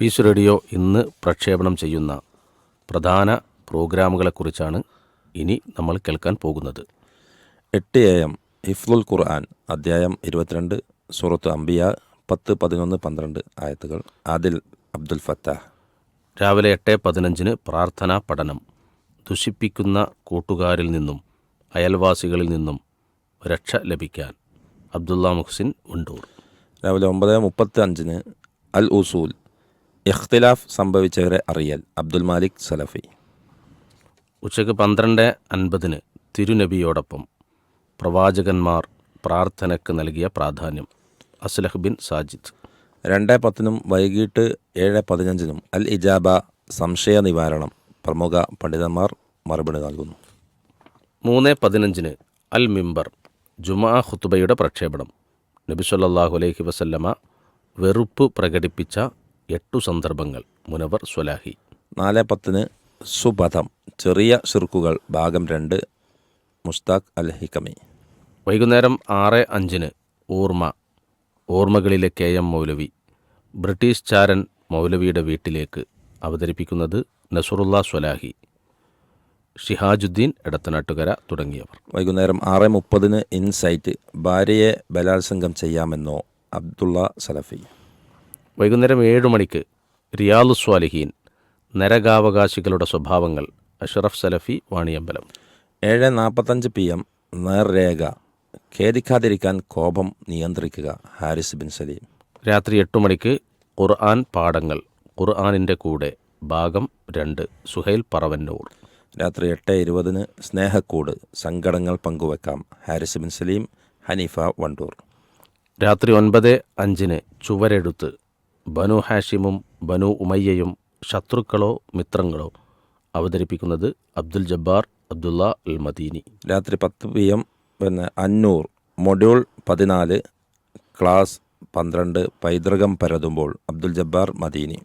Piece radio ഇന്ന് പ്രക്ഷേപണം ചെയ്യുന്ന പ്രധാന പ്രോഗ്രാമുകളെക്കുറിച്ചാണ് ഇനി നമ്മൾ കേൾക്കാൻ പോകുന്നത്. എട്ട് എ എം ഹിഫ്ലുൽ ഖുർആൻ അദ്ധ്യായം ഇരുപത്തിരണ്ട് സൂറത്ത് അംബിയ പത്ത് പതിനൊന്ന് പന്ത്രണ്ട് ആയത്തുകൾ. ആദിൽ അബ്ദുൽ ഫത്താഹ് രാവിലെ എട്ട് പതിനഞ്ചിന് പ്രാർത്ഥനാ പഠനം. ദുഷിപ്പിക്കുന്ന കൂട്ടുകാരിൽ നിന്നും അയൽവാസികളിൽ നിന്നും രക്ഷ ലഭിക്കാൻ അബ്ദുള്ള മുഹ്സിൻ ഉണ്ടൂർ. രാവിലെ ഒമ്പത് മുപ്പത്തി അഞ്ചിന് അൽ ഉസൂൽ ഇഖ്തിലാഫ് സംഭവിച്ചവരെ അറിയൽ. അബ്ദുൽ മാലിക് സലഫി. ഉച്ചയ്ക്ക് പന്ത്രണ്ട് അൻപതിന് തിരുനബിയോടൊപ്പം പ്രവാചകന്മാർ പ്രാർത്ഥനയ്ക്ക് നൽകിയ പ്രാധാന്യം. അസ്ലഹ് ബിൻ സാജിദ്. രണ്ട് പത്തിനും വൈകിട്ട് ഏഴ് പതിനഞ്ചിനും അൽ ഇജാബ സംശയ നിവാരണം പ്രമുഖ പണ്ഡിതന്മാർ മറുപടി നൽകുന്നു. മൂന്ന് പതിനഞ്ചിന് അൽ മിംബർ ജുമാ ഖുത്തുബയുടെ പ്രക്ഷേപണം. നബി സല്ലല്ലാഹു അലൈഹി വസല്ലമ വെറുപ്പ് പ്രകടിപ്പിച്ച എട്ടു സന്ദർഭങ്ങൾ. മുനവർ സ്വലാഹി. നാല് പത്തിന് സുപഥം ചെറിയ ഷിർക്കുകൾ ഭാഗം രണ്ട്. മുസ്താഖ് അൽ ഹിക്കമി വൈകുന്നേരം ആറ് അഞ്ചിന് ഊർമ. ഓർമ്മകളിലെ കെ എം മൗലവി. ബ്രിട്ടീഷ് ചാരൻ മൗലവിയുടെ വീട്ടിലേക്ക് അവതരിപ്പിക്കുന്നത് നസുറുല്ല സ്വലാഹി. ഷിഹാജുദ്ദീൻ എടത്തനാട്ടുകര തുടങ്ങിയവർ. വൈകുന്നേരം ആറ് മുപ്പതിന് ഇൻസൈറ്റ് ഭാര്യയെ ബലാത്സംഗം ചെയ്യാമെന്നോ അബ്ദുള്ള സലഫി. വൈകുന്നേരം ഏഴ് മണിക്ക് റിയാലു സ്വാലിഹീൻ നരകാവകാശികളുടെ സ്വഭാവങ്ങൾ അഷറഫ് സലഫി വാണിയമ്പലം. ഏഴ് നാൽപ്പത്തഞ്ച് പി എം നേർരേഖ ഖേദിക്കാതിരിക്കാൻ കോപം നിയന്ത്രിക്കുക ഹാരിസ് ബിൻ സലീം. രാത്രി എട്ട് മണിക്ക് ഖുർആൻ പാഠങ്ങൾ ഖുർആാനിന്റെ കൂടെ ഭാഗം രണ്ട് സുഹൈൽ പറവന്നൂർ. രാത്രി എട്ട് ഇരുപതിന് സ്നേഹക്കൂട് സങ്കടങ്ങൾ പങ്കുവെക്കാം ഹാരിസ് ബിൻ സലീം ഹനീഫ വണ്ടൂർ. രാത്രി ഒൻപത് അഞ്ചിന് ചുവരെഴുത്ത് ബനു ഹാഷിമും ബനു ഉമയ്യയും ശത്രുക്കളോ മിത്രങ്ങളോ അവതരിപ്പിക്കുന്നത് അബ്ദുൽ ജബ്ബാർ അബ്ദുള്ള അൽ മദീനി. രാത്രി പത്ത് പി എം പിന്നെ അന്നൂർ മൊഡ്യൂൾ പതിനാല് ക്ലാസ് പന്ത്രണ്ട് പൈതൃകം പരതുമ്പോൾ അബ്ദുൽ ജബ്ബാർ മദീനി.